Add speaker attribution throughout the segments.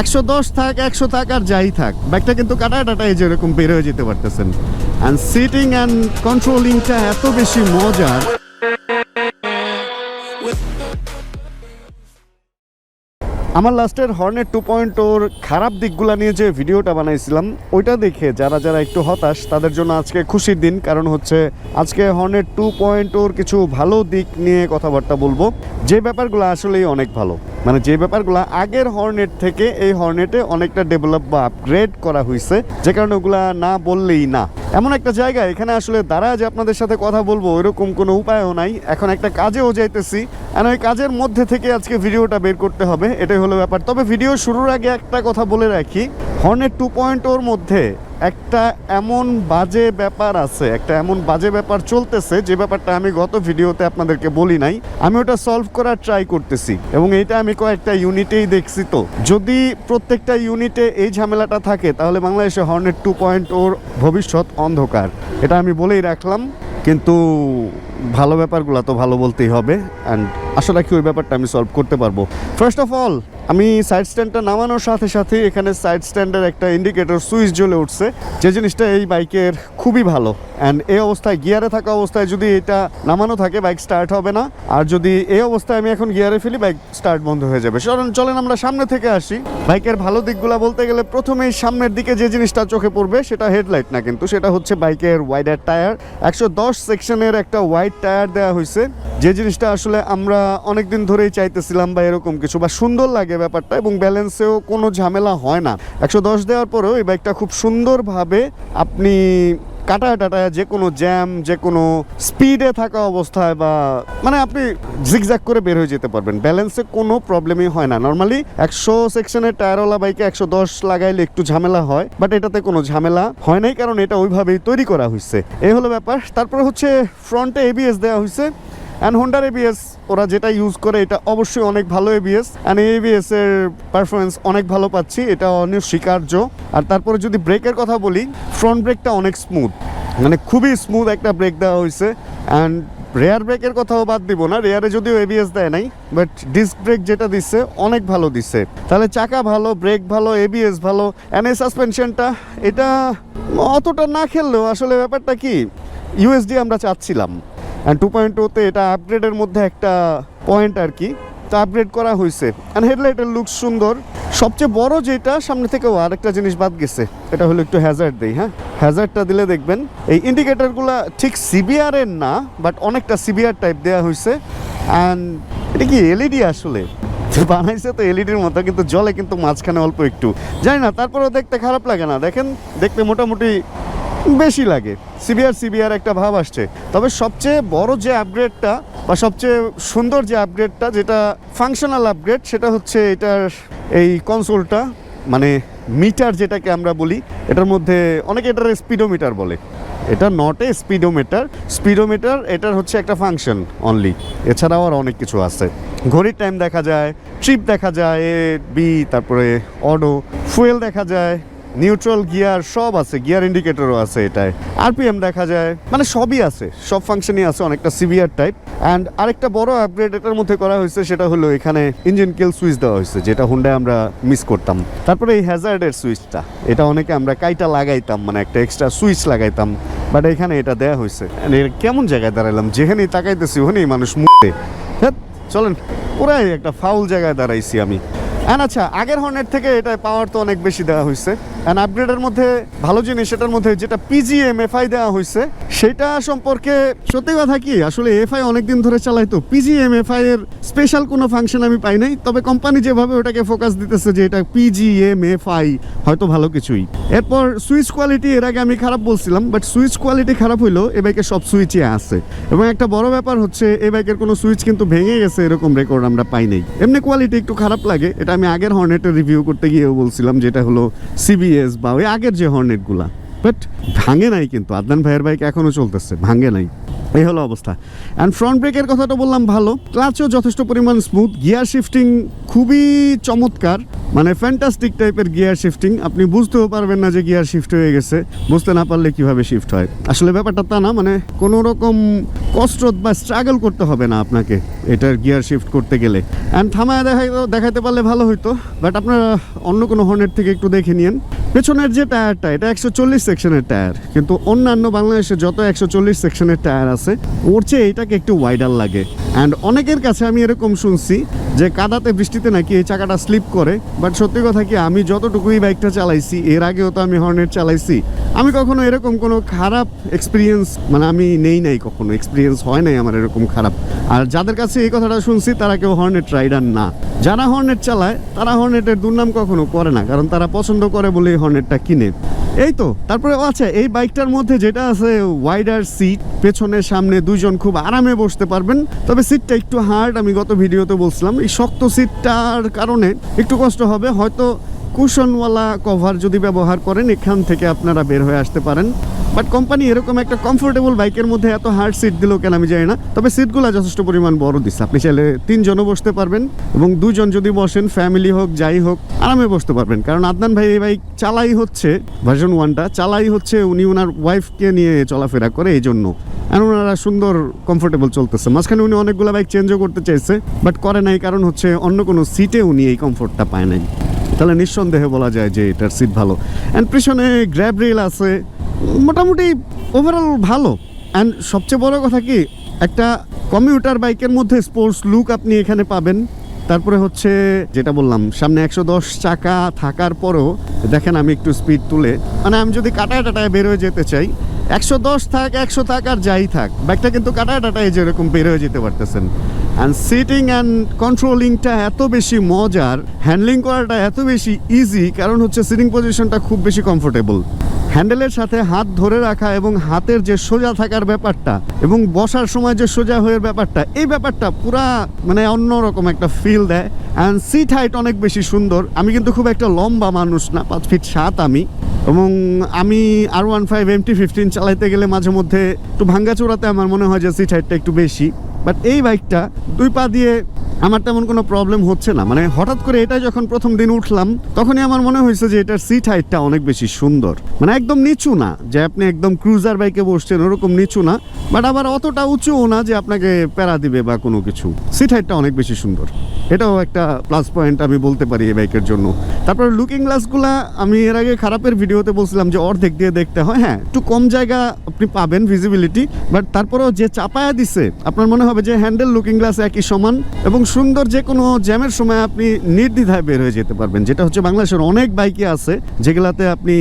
Speaker 1: একশো দশ থাক, একশো থাক আর যাই থাক। ব্যাগটা কিন্তু কাটায় টাটায় যেরকম বের হয়ে যেতে পারতেছেন। অ্যান্ড সিটিং অ্যান্ড কন্ট্রোলিংটা এত বেশি মজার। আমার লাস্টের হর্নের টু পয়েন্ট ওর খারাপ দিকগুলা নিয়ে যে ভিডিওটা বানাইছিলাম, ওইটা দেখে যারা যারা একটু হতাশ, তাদের জন্য আজকে খুশির দিন। কারণ হচ্ছে, আজকে হর্নের টু পয়েন্ট ওর কিছু ভালো দিক নিয়ে কথাবার্তা বলব। যে ব্যাপারগুলো আসলেই অনেক ভালো। মানে যে ব্যাপারগুলো আগের হর্নেট থেকে এই হর্নেটে অনেকটা ডেভেলপ বা আপগ্রেড করা হয়েছে যে কারণে ওগুলা না বললেই না। এমন একটা জায়গা, এখানে আসলে দাঁড়া যে আপনাদের সাথে কথা বলব, ওইরকম কোনো উপায়ও নাই। এখন একটা কাজেও যাইতেছি। আর ওই কাজের মধ্যে থেকে আজকে ভিডিওটা বের করতে হবে, এটাই হলো ব্যাপার। তবে ভিডিও শুরুর আগে একটা কথা বলে রাখি হর্নের টু পয়েন্ট ওর মধ্যে একটা এমন বাজে ব্যাপার আছে, একটা এমন বাজে ব্যাপার চলতেছে, যে ব্যাপারটা আমি গত ভিডিওতে আপনাদেরকে বলি নাই, আমি ওটা সলভ করার ট্রাই করতেছি এবং এইটা আমি কয়েকটা ইউনিটেই দেখছি তো। যদি প্রত্যেকটা ইউনিটে এই ঝামেলাটা থাকে, তাহলে বাংলাদেশে হর্নেট টু পয়েন্ট ওর ভবিষ্যৎ অন্ধকার। এটা আমি বলেই রাখলাম, কিন্তু ভালো ব্যাপারগুলো তো ভালো বলতেই হবে অ্যান্ড আশা রাখি ওই ব্যাপারটা আমি সলভ করতে পারব। ফার্স্ট অফ অল আমি সাইড স্ট্যান্ডটা নামানোর সাথে সাথে এখানে সাইড স্ট্যান্ডের একটা ইন্ডিকেটর সুইচ জ্বলে উঠছে। যে জিনিসটা এই বাইকের খুবই ভালো। অ্যান্ড এই অবস্থায় গিয়ারে থাকা অবস্থায় যদি এটা নামানো থাকে বাইক স্টার্ট হবে না। আর যদি এই অবস্থায় আমি এখন গিয়ারে ফেলি বাইক স্টার্ট বন্ধ হয়ে যাবে। চলেন চলেন আমরা সামনে থেকে আসি। বাইকের ভালো দিকগুলো বলতে গেলে প্রথমেই সামনের দিকে যে জিনিসটা চোখে পড়বে, সেটা হেডলাইট না কিন্তু, সেটা হচ্ছে বাইকের ওয়াইডার টায়ার একশো দশ সেকশনের একটা ওয়াইড টায়ার দেওয়া হয়েছে যে জিনিসটা আসলে আমরা অনেক দিন ধরেই চাইতেছিলাম বা এরকম কিছু, বা সুন্দর লাগে ব্যাপারটা এবং ব্যালেন্সেও কোনো ঝামেলা হয় না। একশো দশ দেওয়ার পরেও এই বাইকটা খুব সুন্দরভাবে আপনি কাটায় টাটায় যে কোনো জ্যাম যে কোনো স্পিডে থাকা অবস্থায় বা মানে আপনি জিগজ্যাগ করে বের হয়ে যেতে পারবেন। ব্যালেন্সে কোনো প্রবলেমই হয় না। নর্মালি একশো সেকশনের টায়ারওয়ালা বাইকে একশো দশ লাগাইলে একটু ঝামেলা হয় বাট এটাতে কোনো ঝামেলা হয় নাই, কারণ এটা ওইভাবেই তৈরি করা হয়েছে এই হলো ব্যাপার। তারপরে হচ্ছে ফ্রন্টে এবিএস দেওয়া হয়েছে অ্যান্ড হোন্ডার এবিএস ওরা যেটা ইউজ করে, এটা অবশ্যই অনেক ভালো এবিএস অ্যান্ড এবিএস এর পারফরমেন্স অনেক ভালো পাচ্ছি, এটা অনেক স্বীকার্য আর তারপরে যদি ব্রেকের কথা বলি ফ্রন্ট ব্রেকটা অনেক স্মুথ মানে খুবই স্মুথ একটা ব্রেক দেওয়া হয়েছে। অ্যান্ড রেয়ার ব্রেকের কথাও বাদ দিব না রেয়ারে যদিও এবিএস দেয় নাই বাট ডিস্ক ব্রেক যেটা দিচ্ছে, অনেক ভালো দিচ্ছে। তাহলে চাকা ভালো ব্রেক ভালো এবিএস ভালো। অ্যান্ড এই সাসপেনশনটা এটা অতটা না খেললেও আসলে ব্যাপারটা কি ইউএসডি আমরা চাচ্ছিলাম। অ্যান্ড টু পয়েন্ট ওতে এটা আপগ্রেডের মধ্যে একটা পয়েন্ট আর কি। তা আপগ্রেড করা হয়েছে অ্যান্ড হেডলাইটের লুক সুন্দর। সবচেয়ে বড় যেটা, সামনে থেকেও আরেকটা জিনিস বাদ গেছে। এটা হলো একটু হ্যাজার্ড দেই হ্যাঁ? হ্যাজার্ডটা দিলে দেখবেন, এই ইন্ডিকেটারগুলো ঠিক সিবিআরের না বাট অনেকটা সিবিআর টাইপ দেওয়া হয়েছে অ্যান্ড এটা কি এলইডি আসলে? বানাইছে তো এলইডির মতো, কিন্তু জলে কিন্তু মাঝখানে অল্প একটু। জানি না, তারপরেও দেখতে খারাপ লাগে না। দেখেন, দেখতে মোটামুটি বেশি লাগে। সিবিআর সিবিআর একটা ভাব আসছে। তবে সবচেয়ে বড় যে আপগ্রেডটা বা সবচেয়ে সুন্দর যে আপগ্রেডটা যেটা ফাংশনাল আপগ্রেড সেটা হচ্ছে এটার এই কনসোলটা মানে মিটার যেটাকে আমরা বলি, এটার মধ্যে অনেকে এটার স্পিডোমিটার বলে। এটা নট এ স্পিডোমিটার স্পিডোমিটার এটার হচ্ছে একটা ফাংশন অনলি এছাড়াও আর অনেক কিছু আছে। ঘড়ির টাইম দেখা যায় ট্রিপ দেখা যায় এ বি তারপরে অডো ফুয়েল দেখা যায় নিউট্রাল গিয়ার সব আছে গিয়ার ইন্ডিকেটরও আছে এটায়। আরপিএম দেখা যায় মানে সবই আছে, সব ফাংশনই আছে, অনেকটা সিভিয়ার টাইপ অ্যান্ড আরেকটা বড় আপগ্রেড এটার মধ্যে করা হয়েছে, সেটা হলো এখানে ইঞ্জিন কেল সুইচ দেওয়া হয়েছে, যেটা হুন্ডায় আমরা মিস করতাম। তারপরে এই হ্যাজার্ডের সুইচটা এটা অনেকে আমরা কাইটা লাগাইতাম মানে একটা এক্সট্রা সুইচ লাগাইতাম বাট এখানে এটা দেওয়া হয়েছে। কেমন জায়গায় দাঁড়াইলাম, যেখানেই তাকাইতেছি, ওখানেই মানুষ মুখে চলেন পুরাই একটা ফাউল জায়গায় দাঁড়াইছি আমি। অ্যান্ড আচ্ছা আগের হর্নের থেকে এটা পাওয়ার তো অনেক বেশি দেওয়া হয়েছে। অ্যান্ড আপগ্রেডের মধ্যে ভালো জিনিস, সেটার মধ্যে যেটা পিজিএম এফআই দেওয়া হয়েছে, সেটা সম্পর্কে সত্যি কথা কি? আসলে এফআই অনেকদিন ধরে চালাই তো পিজিএম এফআই এর স্পেশাল কোনো ফাংশন আমি পাই নাই, তবে কোম্পানি যেভাবে ওটাকে ফোকাস দিতেছে যে এটা পিজিএম এফআই হয়তো ভালো কিছুই। এরপর সুইচ কোয়ালিটি এর আগে আমি খারাপ বলছিলাম বাট সুইচ কোয়ালিটি খারাপ হইলেও এ বাইকের সব সুইচই আছে। এবং একটা বড় ব্যাপার হচ্ছে, এ বাইকের কোনো সুইচ কিন্তু ভেঙে গেছে, এরকম রেকর্ড আমরা পাই নাই। এমনি কোয়ালিটি একটু খারাপ লাগে, এটা আমি আগের হর্নেটের রিভিউ করতে গিয়েও বলছিলাম যেটা হলো সিবিএস বা ওই আগের যে হর্নেটগুলা বাট ভাঙে নাই কিন্তু। আদনান ভাইয়ের বাইক এখনও চলতেছে। ভাঙে নাই। এই হলো অবস্থা। অ্যান্ড ফ্রন্ট ব্রেকের কথাটা বললাম ভালো। ক্লাচও যথেষ্ট পরিমাণ স্মুথ গিয়ার শিফটিং খুবই চমৎকার মানে ফ্যান্টাস্টিক টাইপের গিয়ার শিফটিং আপনি বুঝতেও পারবেন না যে গিয়ার শিফট হয়ে গেছে। বুঝতে না পারলে কীভাবে শিফট হয়? আসলে ব্যাপারটা তা না মানে কোনো রকম কষ্ট বা স্ট্রাগল করতে হবে না আপনাকে এটার গিয়ার শিফট করতে গেলে। অ্যান্ড থামায় দেখাই দেখাতে পারলে ভালো হইতো বাট আপনারা অন্য কোনো হর্নের থেকে একটু দেখে নিন পেছনের যে টায়ারটা এটা একশো চল্লিশ সেকশনের টায়ার কিন্তু অন্যান্য বাংলাদেশে যত একশো চল্লিশ সেকশনের টায়ার আছে, ওর চেয়ে এটাকে একটু ওয়াইডার লাগে। অ্যান্ড অনেকের কাছে আমি এরকম শুনছি যে কাদাতে বৃষ্টিতে নাকি এই চাকাটা স্লিপ করে বাট সত্যি কথা কি আমি যতটুকুই বাইকটা চালাইছি, এর আগেও তো আমি হর্নেট চালাইছি আমি কখনো এরকম কোনো খারাপ এক্সপিরিয়েন্স মানে আমি নেই নাই কখনো এক্সপিরিয়েন্স হয় নাই আমার এরকম খারাপ। আর যাদের কাছে এই কথাটা শুনছি, তারা কেউ হর্নেট রাইডার না। যারা হর্নেট চালায়, তারা হর্নেটের দুর্নাম কখনো করে না, কারণ তারা পছন্দ করে বলেই হর্নেটটা কিনে। এই তো, তারপরে আচ্ছা এই বাইকটার মধ্যে যেটা আছে ওয়াইডার সিট পেছনে, সামনে দুইজন খুব আরামে বসতে পারবেন। তবে সিটটা একটু হার্ড আমি গত ভিডিওতে বলছিলাম, এই শক্ত সিটটার কারণে একটু কষ্ট হবে। হয়তো কুশনওয়ালা কভার যদি ব্যবহার করেন, এখান থেকে আপনারা বের হয়ে আসতে পারেন। বাট কোম্পানি এরকম একটা কমফোর্টেবল বাইকের মধ্যে এত হার্ড সিট দিল কেন আমি জানি না। তবে সিটগুলো যথেষ্ট পরিমাণ বড় দিচ্ছে আপনি চাইলে তিনজনও বসতে পারবেন এবং দুজন যদি বসেন ফ্যামিলি হোক, যাই হোক, আরামে বসতে পারবেন। কারণ আদনান ভাই এই বাইক চালাই হচ্ছে ভার্সন ওয়ানটা চালাই হচ্ছে, উনি ওনার ওয়াইফকে নিয়ে চলাফেরা করে এই জন্য আর ওনারা সুন্দর কমফোর্টেবল চলতেছে। মাঝখানে উনি অনেকগুলো বাইক চেঞ্জও করতে চাইছে বাট করে নাই। কারণ হচ্ছে অন্য কোনো সিটে উনি এই কমফোর্টটা পায় নাই। তাহলে নিঃসন্দেহে বলা যায় যে এটার সিট ভালো। অ্যান্ড পিছনে গ্র্যাব রেল আছে, মোটামুটি ওভারঅল ভালো। অ্যান্ড সবচেয়ে বড় কথা কি, একটা কমিউটার বাইকের মধ্যে স্পোর্টস লুক আপনি এখানে পাবেন। তারপরে হচ্ছে, যেটা বললাম, সামনে একশো দশ চাকা থাকার পরও, দেখেন আমি একটু স্পিড তুলে মানে আমি যদি কাটায় টাটায় বেরোয় যেতে চাই, একশো দশ থাক, একশো থাক আর যাই থাক বাইকটা কিন্তু কাটায় টাটায় যেরকম বেরোয় যেতে পারতেছেন। অ্যান্ড সিটিং অ্যান্ড কন্ট্রোলিংটা এত বেশি মজার হ্যান্ডলিং করাটা এত বেশি ইজি কারণ হচ্ছে সিটিং পজিশনটা খুব বেশি কমফোর্টেবল হ্যান্ডেলের সাথে হাত ধরে রাখা এবং হাতের যে সোজা থাকার ব্যাপারটা এবং বসার সময় যে সোজা হয়ে ব্যাপারটা, এই ব্যাপারটা পুরা মানে অন্যরকম একটা ফিল দেয়। অ্যান্ড সিট হাইট অনেক বেশি সুন্দর। আমি কিন্তু খুব একটা লম্বা মানুষ না, পাঁচ ফিট সাত আমি। এবং আমি R one five M T fifteen চালাইতে গেলে মাঝে মধ্যে একটু ভাঙ্গা চোরাতে আমার মনে হয় যে সিট হাইটটা একটু বেশি। বাট এই বাইকটা দুই পা দিয়ে আমার তেমন কোনো প্রবলেম হচ্ছে না। মানে হঠাৎ করে এটা যখন প্রথম দিন উঠলাম, তখনই আমার মনে হয়েছে যে এটার সিট হাইটটা অনেক বেশি সুন্দর। মানে একদম নিচু না, যে আপনি একদম ক্রুজার বাইকে বসছেন ওরকম নিচু না বাট আবার অতটা উঁচুও না যে আপনাকে প্যারা দিবে বা কোনো কিছু। সিট হাইটটা অনেক বেশি সুন্দর। এটাও একটা প্লাস পয়েন্ট আমি বলতে পারি এই বাইকের জন্য। তারপর লুকিং গ্লাসগুলা আমি এর আগে খারাপের ভিডিওতে বলছিলাম যে অর্ধেক দিয়ে দেখতে হয়। হ্যাঁ একটু কম জায়গা আপনি পাবেন ভিজিবিলিটি বাট তারপরেও যে চাপায়া দিছে, আপনার মনে হবে যে হ্যান্ডেল লুকিং গ্লাস একই সমান এবং সুন্দর যে কোনো জ্যামের সময় আপনি নির্দ্বিধায় বের হয়ে যেতে পারবেন। যেটা হচ্ছে বাংলাদেশের অনেক বাইকে আছে যেগুলাতে আপনি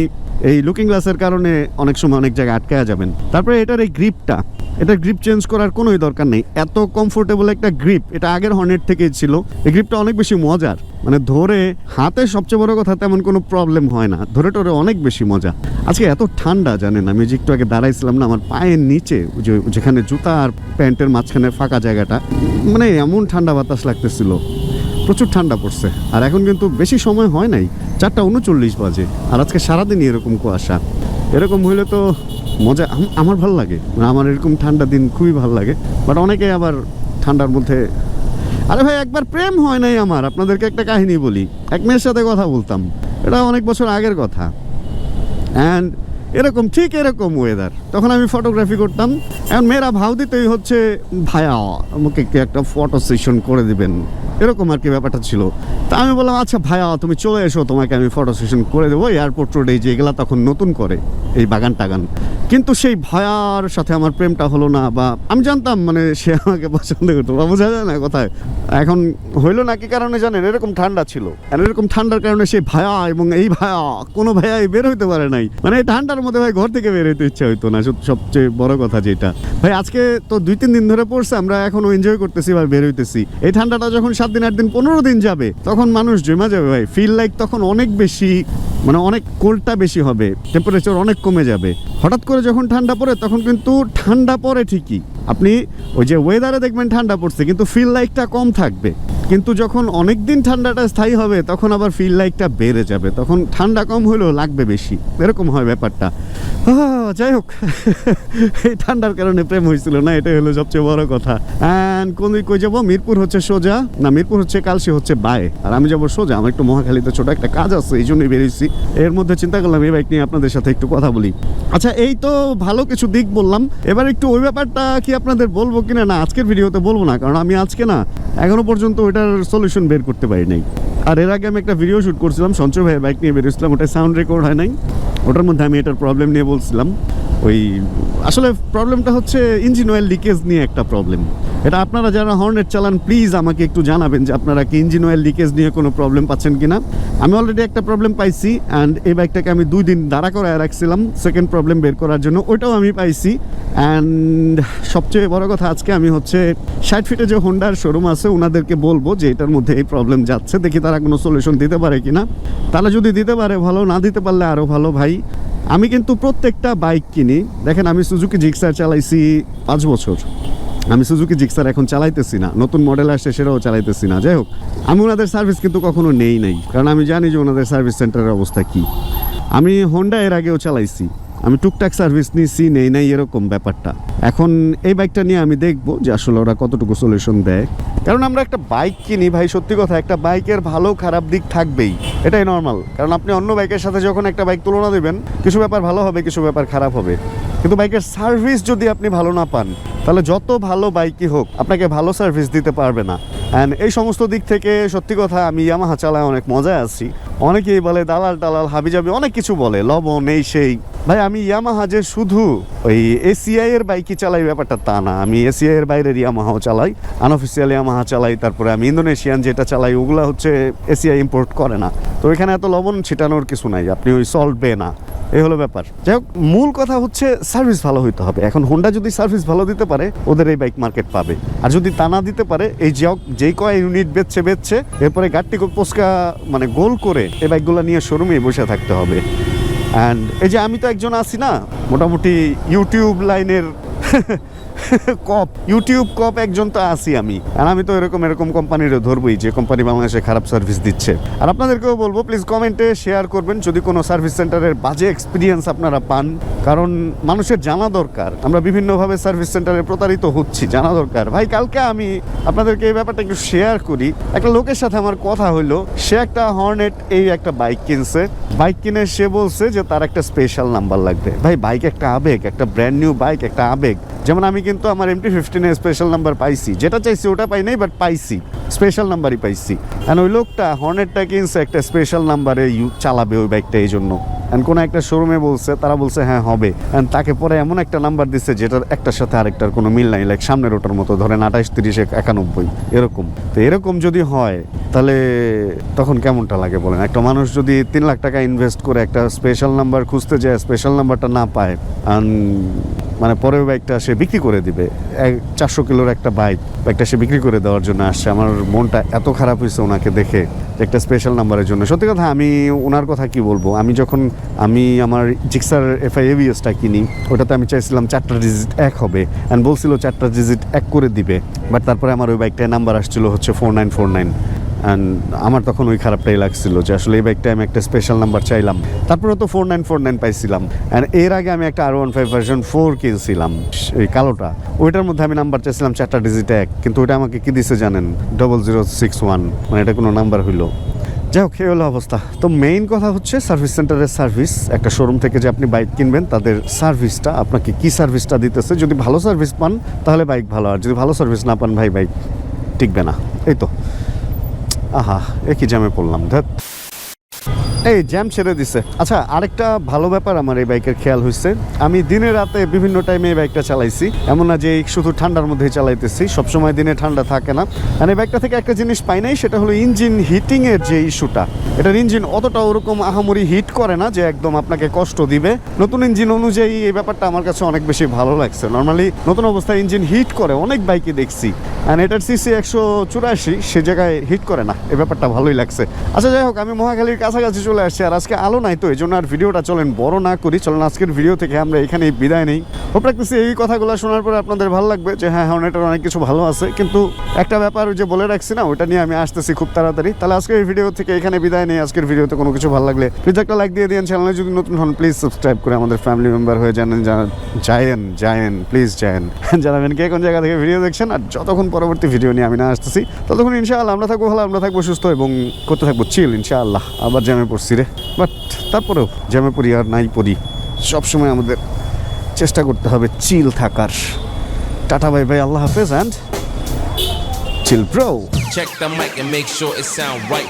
Speaker 1: এই লুকিং গ্লাসের কারণে অনেক সময় অনেক জায়গায় আটকায়া যাবেন। তারপরে এটার এই গ্রিপটা এটা গ্রিপ চেঞ্জ করার কোনোই দরকার নেই। এত কমফোর্টেবল একটা গ্রিপ এটা আগের হর্নেট থেকেই ছিল। এই গ্রিপটা অনেক বেশি মজার। মানে ধরে হাতে সবচেয়ে বড় কথা তেমন কোনো প্রবলেম হয় না। ধরে টরে অনেক বেশি মজা। আজকে এত ঠান্ডা, জানেন, আমি যে একটু আগে দাঁড়াইছিলাম না, আমার পায়ের নিচে যেখানে জুতা আর প্যান্টের মাঝখানে ফাঁকা জায়গাটা মানে এমন ঠান্ডা বাতাস লাগতেছিল। প্রচুর ঠান্ডা পড়ছে। আর এখন কিন্তু বেশি সময় হয় নাই, চারটা উনচল্লিশ বাজে, আর আজকে সারাদিনই এরকম কুয়াশা। এরকম হইলে তো মজা আমার ভালো লাগে। মানে আমার এরকম ঠান্ডা দিন খুবই ভালো লাগে। বাট অনেকে আবার ঠান্ডার মধ্যে আরে ভাই, একবার প্রেম হয় নাই আমার। আপনাদেরকে একটা কাহিনী বলি। এক মেয়ের সাথে কথা বলতাম। এটা অনেক বছর আগের কথা। অ্যান্ড এরকম, ঠিক এরকম ওয়েদার তখন আমি ফটোগ্রাফি করতাম। এখন মেয়েরা ভাও দিতেই হচ্ছে, ভায়া, আমাকে কি একটা ফটো সেশন করে দিবেন। এরকম আর কি ব্যাপারটা ছিল। তা আমি বললাম আচ্ছা ভায়া, তুমি চলে এসো, তোমাকে আমি ফটো সেশন করে দেবো। এয়ারপোর্ট রোডে যেগুলা তখন নতুন করে, এই বাগান টাগান কিন্তু সেই ভয়ার সাথে আমার প্রেমটা হলো না, বা আমি জানতাম মানে সে আমাকে পছন্দ করতো, বা বোঝা যায় না কোথায়। এখন হইল না, কি কারণে জানেন? এরকম ঠান্ডা ছিল। আর এরকম ঠান্ডার কারণে সেই ভায়া এবং এই ভায়া, কোনো ভাইয়াই বের হইতে পারে নাই। মানে এই ঠান্ডার মধ্যে ভাই ঘর থেকে বের হইতে ইচ্ছা হইতো না সবচেয়ে বড় কথা যেটা। ভাই, আজকে তো দুই তিন দিন ধরে পড়ছে, আমরা এখনও এনজয় করতেছি বা বের হইতেছি। এই ঠান্ডাটা যখন সাত দিন, আট দিন, পনেরো দিন যাবে, তখন মানুষ জমা যাবে ভাই। ফিল লাইক তখন অনেক বেশি মানে অনেক কোল্ডটা বেশি হবে টেম্পারেচার অনেক কমে যাবে। হঠাৎ করে যখন ঠান্ডা পড়ে, তখন কিন্তু ঠান্ডা পড়ে ঠিকই। আপনি ওই যে ওয়েদারে দেখবেন ঠান্ডা পড়ছে, কিন্তু ফিল লাইকটা কম থাকবে। কিন্তু যখন অনেক দিন ঠান্ডাটা স্থায়ী হবে, তখন আবার ফিল লাইকটা বেড়ে যাবে। তখন ঠান্ডা কম হলেও লাগবে বেশি। এরকম হয় ব্যাপারটা। যাই হোক। এই ঠান্ডার কারণে প্রেম হয়েছিল না, এটাই হলো সবচেয়ে বড় কথা। অ্যান্ড কোন দিক কই যাব? মিরপুর হচ্ছে সোজা। না, মিরপুর হচ্ছে কালসি, হচ্ছে বায়ে। আর আমি যাব সোজা। আমার একটু মহাখালীতে ছোট একটা কাজ আছে, এই জন্যই বেরিয়েছি। এর মধ্যে চিন্তা করলাম, এই বাইক নিয়ে আপনাদের সাথে একটু কথা বলি। আচ্ছা এই তো ভালো কিছু দিক বললাম। এবার একটু ওই ব্যাপারটা কি আপনাদের বলব কিনা? না, আজকের ভিডিওতে বলব না, কারণ আমি আজকে না, এখনও পর্যন্ত ওইটার সলিউশন বের করতে পারি নাই। আর এর আগে আমি একটা ভিডিও শুট করছিলাম, সঞ্চয় ভাই বাইক নিয়ে বেরিয়েছিলাম ওটা সাউন্ড রেকর্ড হয় নাই। ওটার মধ্যে আমি এটার প্রবলেম নিয়ে বলছিলাম। ওই, আসলে প্রবলেমটা হচ্ছে ইঞ্জিন অয়েল লিকেজ নিয়ে একটা প্রবলেম এটা আপনারা যারা হর্নেট চালান প্লিজ আমাকে একটু জানাবেন যে আপনারা কি ইঞ্জিন অয়েল লিকেজ নিয়ে কোনো প্রবলেম পাচ্ছেন কিনা। আমি অলরেডি একটা প্রবলেম পাইছি অ্যান্ড এই বাইকটাকে আমি দুই দিন দাঁড়া করায় রাখছিলাম। সেকেন্ড প্রবলেম বের করার জন্য ওইটাও আমি পাইছি। অ্যান্ড সবচেয়ে বড় কথা আজকে আমি হচ্ছে ষাট ফিটে যে হোন্ডার শোরুম আছে ওনাদেরকে বলব যে এটার মধ্যে এই প্রবলেম যাচ্ছে। দেখি তারা কোনো সলিউশন দিতে পারে কিনা। তারা যদি দিতে পারে, ভালো। না দিতে পারলে আরও ভালো ভাই। আমি কিন্তু প্রত্যেকটা বাইক কিনি। দেখেন, আমি সুজুকি জিক্সার চালাইছি পাঁচ বছর। আমি সুজুকি জিক্সার এখন চালাইতেছি না। নতুন মডেল আসছে, সেটাও চালাইতেছি না। যাই হোক, আমি ওনাদের সার্ভিস কিন্তু কখনো নেই নাই। কারণ আমি জানি যে ওনাদের সার্ভিস সেন্টারের অবস্থা কি। আমি হোন্ডা এর আগেও চালাইছি। আমি টুকটাক সার্ভিস নিয়েছি নেই নাই এরকম ব্যাপারটা। এখন এই বাইকটা নিয়ে আমি দেখব যে আসলে ওরা কতটুকু সলিউশন দেয়। কারণ আমরা একটা বাইক কিনি, ভাই, সত্যি কথা, একটা বাইকের ভালো, খারাপ দিক থাকবেই। এটাই নর্মাল কারণ আপনি অন্য বাইকের সাথে যখন একটা বাইক তুলনা দেবেন, কিছু ব্যাপার ভালো হবে, কিছু ব্যাপার খারাপ হবে। কিন্তু বাইকের সার্ভিস যদি আপনি ভালো না পান, তাহলে যত ভালো বাইকই হোক, আপনাকে ভালো সার্ভিস দিতে পারবে না। অ্যান্ড এই সমস্ত দিক থেকে সত্যি কথা আমি ইয়ামাহা চালায় অনেক মজায় আছি। অনেকেই বলে দালাল টালাল হাবি হাবিজাবি, অনেক কিছু বলে, লবণ, এই সেই। ভাই, আমি ইয়ামাহা যে শুধু ওই এসিআই এর বাইকই চালাই, ব্যাপারটা তা না। আমি এসিআই এর বাইরের ইয়ামাহাও চালাই আনঅফিসিয়াল ইয়ামাহা চালাই, তারপরে আমি ইন্দোনেশিয়ান যেটা চালাই, ওগুলা হচ্ছে এসিআই ইম্পোর্ট করে না। তো এখানে এত লবণ ছিটানোর কিছু নাই, আপনি ওই সল্ট বে না। এই হলো ব্যাপার। যাই হোক, মূল কথা হচ্ছে সার্ভিস ভালো হইতে হবে। এখন হোন্ডা যদি সার্ভিস ভালো দিতে পারে, ওদের এই বাইক মার্কেট পাবে। আর যদি তা না দিতে পারে, এই যে যেই কয় ইউনিট বেচছে বেচছে, এরপরে গাড়টি পোস্কা মানে গোল করে এই বাইকগুলো নিয়ে শোরুমে বসে থাকতে হবে। অ্যান্ড এই যে আমি তো একজন আছি না, মোটামুটি ইউটিউব লাইনের কপ ইউটিউব কপ একজন তো আছি আমি। আর আমি তো এরকম এরকম কোম্পানিরও ধরবই, যে কোম্পানি বাংলাদেশে খারাপ সার্ভিস দিচ্ছে। আর আপনাদেরকেও বলব প্লিজ কমেন্টে শেয়ার করবেন, যদি কোনো সার্ভিস সেন্টারের বাজে এক্সপিরিয়েন্স আপনারা পান। কারণ মানুষের জানা দরকার, আমরা বিভিন্নভাবে সার্ভিস সেন্টারে প্রতারিত হচ্ছি, জানা দরকার। ভাই, কালকে আমি আপনাদেরকে এই ব্যাপারটা একটু শেয়ার করি। একটা লোকের সাথে আমার কথা হইল, সে একটা হর্নেট এই একটা বাইক কিনছে। বাইক কিনে সে বলছে যে তার একটা স্পেশাল নাম্বার লাগবে। ভাই বাইক একটা আবেগ, একটা ব্র্যান্ড নিউ বাইক একটা আবেগ। যেমন আমি কিন্তু আমার এমটি ফিফটিনে স্পেশাল নাম্বার পাইছি। যেটা চাইছি ওটা পাই নাই বাট পাইছি। স্পেশাল নাম্বারই পাইছি। অ্যান্ড ওই লোকটা হর্নেটটা কিনছে একটা স্পেশাল নাম্বারে ইউ চালাবে ওই বাইকটা এই জন্য। অ্যান্ড কোনো একটা শোরুমে বলছে, তারা বলছে হ্যাঁ হবে। অ্যান্ড তাকে পরে এমন একটা নাম্বার দিচ্ছে যেটার একটার সাথে আরেকটার কোনো মিল নাই লাইক সামনের ওটার মতো, ধরেন আঠাশ, তিরিশ, একানব্বই, এরকম। তো এরকম যদি হয় তাহলে তখন কেমনটা লাগে বলেন? একটা মানুষ যদি তিন লাখ টাকা ইনভেস্ট করে একটা স্পেশাল নাম্বার খুঁজতে যায় স্পেশাল নাম্বারটা না পায় মানে পরের বাইকটা সে বিক্রি করে দিবে। এক, চারশো কিলোর একটা বাইক বাইকটা সে বিক্রি করে দেওয়ার জন্য আসছে। আমার মনটা এত খারাপ হয়েছে ওনাকে দেখে একটা স্পেশাল নাম্বারের জন্য। সত্যি কথা, আমি ওনার কথা কি বলব? আমি যখন, আমি আমার জিক্সার এফআই এভিএসটা কিনি, ওটাতে আমি চাইছিলাম চারটা ডিজিট এক হবে অ্যান্ড বলছিল চারটা ডিজিট এক করে দিবে বাট তারপরে আমার ওই বাইকটায় নাম্বার আসছিল হচ্ছে four nine four nine and আমার তখন ওই খারাপটাই লাগছিল যে আসলে এই বাইকটা আমি একটা স্পেশাল নাম্বার চাইলাম। তারপরে তো ফোর নাইন ফোর নাইন পাইছিলাম। অ্যান্ড এর আগে আমি একটা R one five version four কিনছিলাম, এই কালোটা। ওইটার মধ্যে আমি নাম্বার চাইছিলাম চারটা ডিজিট এক, কিন্তু ওইটা আমাকে কি দিছে জানেন? ডবল জিরো সিক্স ওয়ান মানে এটা কোনো নাম্বার হইল। যাই হোক, এই হলো অবস্থা। তো মেইন কথা হচ্ছে সার্ভিস সেন্টারের সার্ভিস একটা শোরুম থেকে যে আপনি বাইক কিনবেন, তাদের সার্ভিসটা আপনাকে কি সার্ভিসটা দিতেছে? যদি ভালো সার্ভিস পান, তাহলে বাইক ভালো। আর যদি ভালো সার্ভিস না পান, ভাই বাইক টিকবে না। এই তো। আহা একই জ্যামে পড়লাম ধ্যাত এই জ্যাম ছেড়ে দিছে। আচ্ছা আরেকটা ভালো ব্যাপার আমার এই বাইকের খেয়াল হয়েছে আমি দিনে রাতে বিভিন্ন টাইমে এই বাইকটা চালাইছি। এমন না যে শুধু ঠান্ডার মধ্যেই চালাইতেছি, সবসময় দিনে ঠান্ডা থাকে না। আর এই বাইকটা থেকে একটা জিনিস পাই নাই, সেটা হলো ইঞ্জিন হিটিংয়ের যে ইস্যুটা এটার ইঞ্জিন অতটা ওরকম আহামরি হিট করে না যে একদম আপনাকে কষ্ট দিবে। নতুন ইঞ্জিন অনুযায়ী এই ব্যাপারটা আমার কাছে অনেক বেশি ভালো লাগছে। নর্মালি নতুন অবস্থায় ইঞ্জিন হিট করে, অনেক বাইকই দেখছি। অ্যান্ড এটার সিসি একশো চুরাশি, সে জায়গায় হিট করে না। এই ব্যাপারটা ভালোই লাগছে। আচ্ছা যাই হোক, আমি মহাখালীর কাছাকাছি চলে আসছি আর আজকে আলো নাই তো এই জন্য আর ভিডিওটা চলেন বড় না করি। চলেন, আজকের ভিডিও থেকে আমরা এখানেই বিদায় নেই। হোপ রাখতেছি এই কথাগুলো শোনার পরে আপনাদের ভালো লাগবে যে হ্যাঁ হর্নেটের অনেক কিছু ভালো আছে। কিন্তু একটা ব্যাপার যে বলে রাখছি না, ওটা নিয়ে আমি আসতেছি খুব তাড়াতাড়ি। তাহলে আজকের এই ভিডিও থেকে এখানে বিদায় নেই। আজকের ভিডিওতে কোনো কিছু ভালো লাগলে প্লিজ একটা লাইক দিয়ে দিন চ্যানেলে যদি নতুন হন প্লিজ সাবস্ক্রাইব করে আমাদের ফ্যামিলি মেম্বার হয়ে জানেন জায়েন জায়েন প্লিজ জায়েন জানাবেন কে কোন জায়গা থেকে ভিডিও দেখছেন। আর যতক্ষণ পরবর্তী ভিডিও নিয়ে আমি না আসতেছি, ততক্ষণ ইনশাআল্লাহ আমরা থাকব ভালো, আমরা থাকব সুস্থ এবং করতে থাকব চিল ইনশাআল্লাহ। আবার জ্যামে পড়ছি। রে। বাট তারপরেও জ্যামে পড়ি আর নাই পড়ি। সবসময় আমাদের চেষ্টা করতে হবে চিল থাকার। টাটা বাই ভাই, আল্লাহ হাফেজ and chill bro
Speaker 2: Check the mic and make sure it sound right.